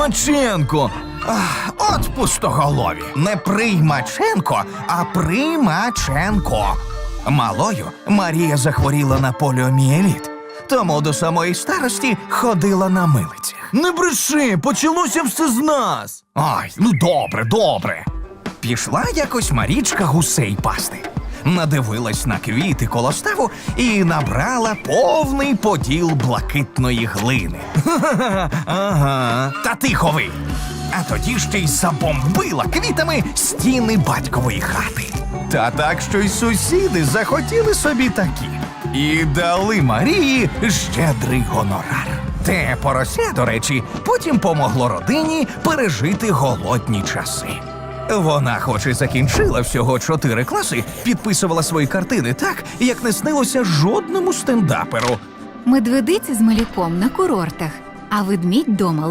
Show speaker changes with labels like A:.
A: Приймаченко.
B: Ах, от пустоголові. Не Приймаченко, а Примаченко. Малою Марія захворіла на поліомієліт, тому до самої старості ходила на милицях.
A: Не бреши, почалося все з нас.
B: Ай, ну добре, добре. Пішла якось Марічка гусей пасти. Надивилась на квіти коло ставу і набрала повний поділ блакитної глини.
A: Ага.
B: Та тихо ви! А тоді ще й забомбила квітами стіни батькової хати. Та так, що й сусіди захотіли собі такі. І дали Марії щедрий гонорар. Те порося, до речі, потім помогло родині пережити голодні часи. Вона, хоч і закінчила всього чотири класи, підписувала свої картини так, як не снилося жодному стендаперу.
C: Медведиці з малюком на курортах, а ведмідь дома